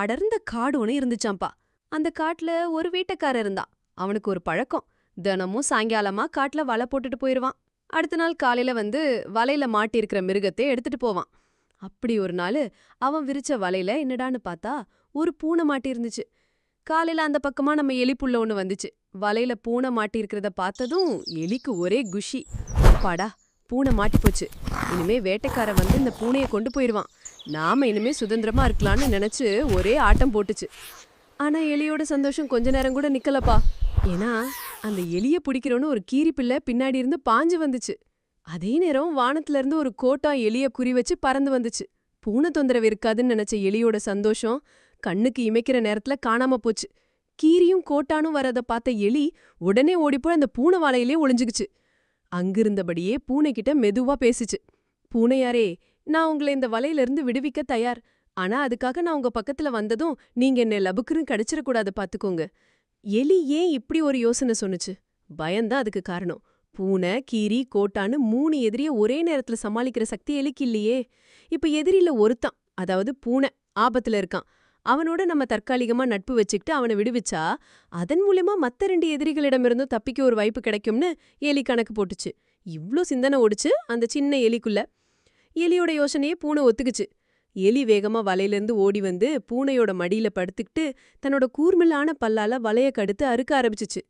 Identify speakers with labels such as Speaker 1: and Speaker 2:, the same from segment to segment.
Speaker 1: அடர்ந்த காடு ஒன்று இருந்துச்சாம்பா. அந்த காட்டுல ஒரு வீட்டக்காரர் இருந்தான். அவனுக்கு ஒரு பழக்கம். தினமும் சாயங்காலமா காட்டுல வலை போட்டுட்டு போயிருவான். அடுத்த நாள் காலையில வந்து வலையில மாட்டியிருக்கிற மிருகத்தை எடுத்துட்டு போவான். அப்படி ஒரு நாள் அவன் விரிச்ச வலையில என்னடான்னு பார்த்தா ஒரு பூனை மாட்டி இருந்துச்சு காலையில அந்த பக்கமா நம்ம எலி புள்ள ஒன்று வந்துச்சு. வலையில பூனை மாட்டி இருக்கிறத பார்த்ததும் எலிக்கு ஒரே குஷி. அப்பாடா பூனை மாட்டி போச்சு. இனிமே வேட்டைக்காரன் வந்து இந்த பூனையை கொண்டு போயிடுவான் நாம இனிமே சுதந்திரமா இருக்கலாம்னு நினைச்சு ஒரே ஆட்டம் போட்டுச்சு. ஆனா எலியோட சந்தோஷம் கொஞ்ச நேரம் கூட நிக்கலப்பா. ஏன்னா அந்த எலிய பிடிக்கிறோன்னு ஒரு கீரி பிள்ளை பின்னாடி இருந்து பாஞ்சு வந்துச்சு. அதே நேரம் வானத்துல இருந்து ஒரு கோட்டா எலிய குறி வச்சு பறந்து வந்துச்சு. பூனை தொந்தரவு இருக்காதுன்னு நினைச்ச எலியோட சந்தோஷம் கண்ணுக்கு இமைக்கிற நேரத்துல காணாம போச்சு. கீரியும் கோட்டானும் வரத பார்த்த எலி உடனே ஓடிப்போய் அந்த பூனை வாழையிலே ஒளிஞ்சுக்குச்சு. அங்கிருந்தபடியே பூனைகிட்ட மெதுவா பேசுச்சு. பூனையாரே நான் உங்களை இந்த வலையிலிருந்து விடுவிக்க தயார். ஆனா அதுக்காக நான் உங்க பக்கத்துல வந்ததும் நீங்க என்ன லபுக்குன்னு கடிச்சிடக்கூடாது பாத்துக்கோங்க. எலி ஏன் இப்படி ஒரு யோசனை சொன்னுச்சு? பயந்தான் அதுக்கு காரணம். பூனை கீரி கோட்டான்னு மூணு எதிரிய ஒரே நேரத்துல சமாளிக்கிற சக்தி எலிக்கு இல்லையே. இப்ப எதிரில ஒருத்தான் அதாவது பூனை ஆபத்துல இருக்கான். அவனோட நம்ம தற்காலிகமா நட்பு வச்சுக்கிட்டு அவனை விடுவிச்சா அதன் மூலியமா மத்த ரெண்டு எதிரிகளிடமிருந்தும் தப்பிக்க ஒரு வாய்ப்பு கிடைக்கும்னு எலி கணக்கு போட்டுச்சு. இவ்ளோ சிந்தனை ஓடுச்சு அந்த சின்ன எலிக்குள்ள. எலியோட யோசனையே பூனை ஒத்துக்குச்சு. எலி வேகமா வலையிலேருந்து ஓடி வந்து பூனையோட மடியில படுத்துக்கிட்டு தன்னோட கூர்மில்லான பல்லால வலைய கடுத்து அறுக்க ஆரம்பிச்சுச்சு.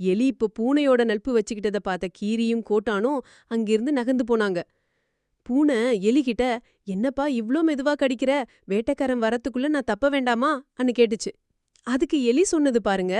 Speaker 1: எலி இப்ப பூனையோட நட்பு வச்சுக்கிட்டத பார்த்த கீரியும் கோட்டானும் அங்கிருந்து நகர்ந்து போனாங்க. பூனை எலிகிட்ட என்னப்பா இவ்ளோ மெதுவா கடிக்கிற? வேட்டைக்காரன் வரத்துக்குள்ள நான் தப்ப வேண்டாமா? அன்னு கேட்டுச்சு. அதுக்கு எலி சொன்னது பாருங்க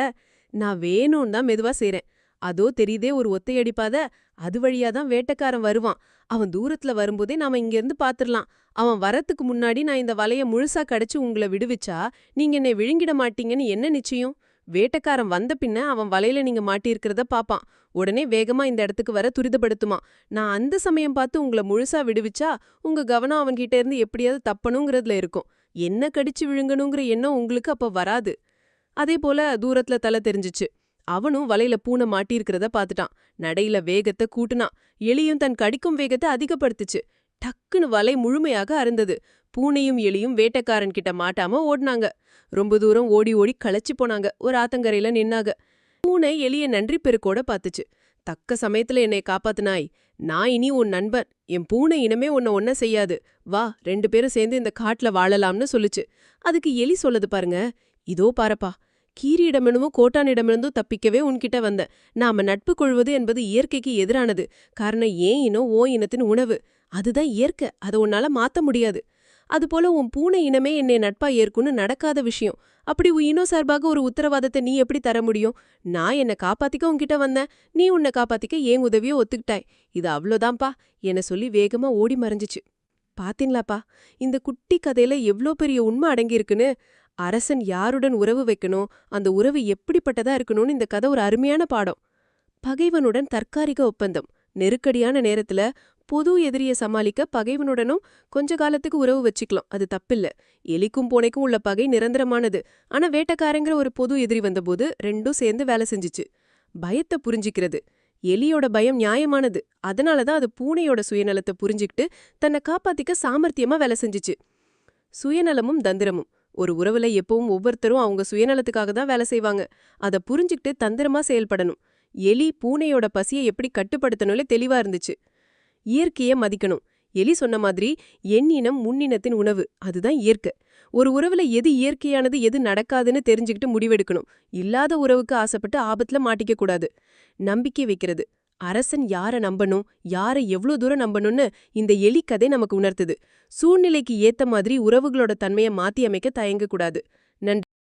Speaker 1: நான் வேணும்னு தான் மெதுவா செய்றேன். அதோ தெரியுதே ஒரு ஒத்தையடிப்பாத அது வழியா தான் வேட்டைக்காரன் வருவான். அவன் தூரத்துல வரும்போதே நாம இங்கிருந்து பாத்துரலாம். அவன் வரத்துக்கு முன்னாடி நான் இந்த வலைய முழுசா கடைச்சு உங்களை விடுவிச்சா நீங்க என்னை விழுங்கிட மாட்டீங்கன்னு என்ன நிச்சயம்? வேட்டக்காரன் வந்த பின்ன அவன் வலையில நீங்க மாட்டியிருக்கிறத பாப்பான். உடனே வேகமா இந்த இடத்துக்கு வர துரிதப்படுத்துமா நான் அந்த சமயம் பார்த்து உங்களை முழுசா விடுவிச்சா உங்க கவனம் அவன்கிட்ட இருந்து எப்படியாவது தப்பணுங்கிறதுல இருக்கும். என்ன கடிச்சு விழுங்கணுங்கிற எண்ணம் உங்களுக்கு அப்ப வராது. அதே போல தூரத்துல தலை தெரிஞ்சுச்சு. அவனும் வலையில பூனை மாட்டியிருக்கிறத பார்த்துட்டான். நடையில வேகத்தை கூட்டுனான். எலியும் தன் கடிக்கும் வேகத்தை அதிகப்படுத்துச்சு. டக்குன்னு வலை முழுமையாக அருந்தது. பூனையும் எலியும் வேட்டைக்காரன் கிட்ட மாட்டாம ஓடினாங்க. ரொம்ப தூரம் ஓடி ஓடி களைச்சு போனாங்க. ஒரு ஆத்தங்கரையில நின்னாங்க. பூனை எலிய நன்றி பெருக்கோட பாத்துச்சு. தக்க சமயத்துல என்னை காப்பாத்துனாய். நான் இனி உன் நண்பன். என் பூனை இனமே உன்னை ஒன்ன செய்யாது. வா ரெண்டு பேரும் சேர்ந்து இந்த காட்டுல வாழலாம்னு சொல்லுச்சு. அதுக்கு எலி சொல்லுது பாருங்க. இதோ பாரப்பா. கீரியிடமிருந்தும் கோட்டானிடமிருந்தும் தப்பிக்கவே உன்கிட்ட வந்தேன். நாம நட்பு கொள்வது என்பது இயற்கைக்கு எதிரானது. காரணம் ஏன் இனம் ஓ இனத்தின் உணவு. அதுதான் இயற்கை. அதை உன்னால மாத்த முடியாது. அதுபோல உன் பூனை இனமே என்னை நட்பா ஏற்குன்னு நடக்காத விஷயம். அப்படி உன் இனோ சார்பாக ஒரு உத்தரவாதத்தை நீ எப்படி தர முடியும்? நான் என்னை காப்பாத்திக்க உன்கிட்ட வந்தேன். நீ உன்னை காப்பாத்திக்க ஏன் உதவியோ ஒத்துக்கிட்டாய். இது அவ்வளோதான்ப்பா என சொல்லி வேகமா ஓடி மறைஞ்சிச்சு. பாத்தீங்களாப்பா? இந்த குட்டி கதையில எவ்ளோ பெரிய உண்மை அடங்கியிருக்குன்னு. அரசன் யாருடன் உறவு வைக்கணும்? அந்த உறவு எப்படிப்பட்டதா இருக்கணும்னு இந்த கதை ஒரு அருமையான பாடம். பகைவனுடன் தற்காலிக ஒப்பந்தம். நெருக்கடியான நேரத்துல புது எதிரிய சமாளிக்க பகைவனுடனும் கொஞ்ச காலத்துக்கு உறவு வச்சுக்கலாம். அது தப்பில்ல. எலிக்கும் பூனைக்கும் உள்ள பகை நிரந்தரமானது. ஆனா வேட்டக்காரங்கிற ஒரு பொது எதிரி வந்தபோது ரெண்டும் சேர்ந்து வேலை செஞ்சுச்சு. பயத்தை புரிஞ்சிக்கிறது. எலியோட பயம் நியாயமானது. அதனால தான் அது பூனையோட சுயநலத்தை புரிஞ்சுக்கிட்டு தன்னை காப்பாத்திக்க சாமர்த்தியமா வேலை செஞ்சுச்சு. சுயநலமும் தந்திரமும். ஒரு உறவுல எப்பவும் ஒவ்வொருத்தரும் அவங்க சுயநலத்துக்காக தான் வேலை செய்வாங்க. அதை புரிஞ்சுக்கிட்டு தந்திரமா செயல்படணும். எலி பூனையோட பசியை எப்படி கட்டுப்படுத்தணும்ல தெளிவா இருந்துச்சு. இயற்கையை மதிக்கணும். எலி சொன்ன மாதிரி எண்ணினம் முன்னினத்தின் உணவு அதுதான் இயற்கை. ஒரு உறவுல எது இயற்கையானது எது நடக்காதுன்னு தெரிஞ்சுக்கிட்டு முடிவெடுக்கணும். இல்லாத உறவுக்கு ஆசைப்பட்டு ஆபத்துல மாட்டிக்க கூடாது. நம்பிக்கை வைக்கிறது. அரசன் யார நம்பணும் யாரை எவ்ளோ தூரம் நம்பணும்னு இந்த எலி கதை நமக்கு உணர்த்துது. சூழ்நிலைக்கு ஏத்த மாதிரி உறவுகளோட தன்மையை மாத்தி அமைக்க தயங்கக்கூடாது. நன்றி.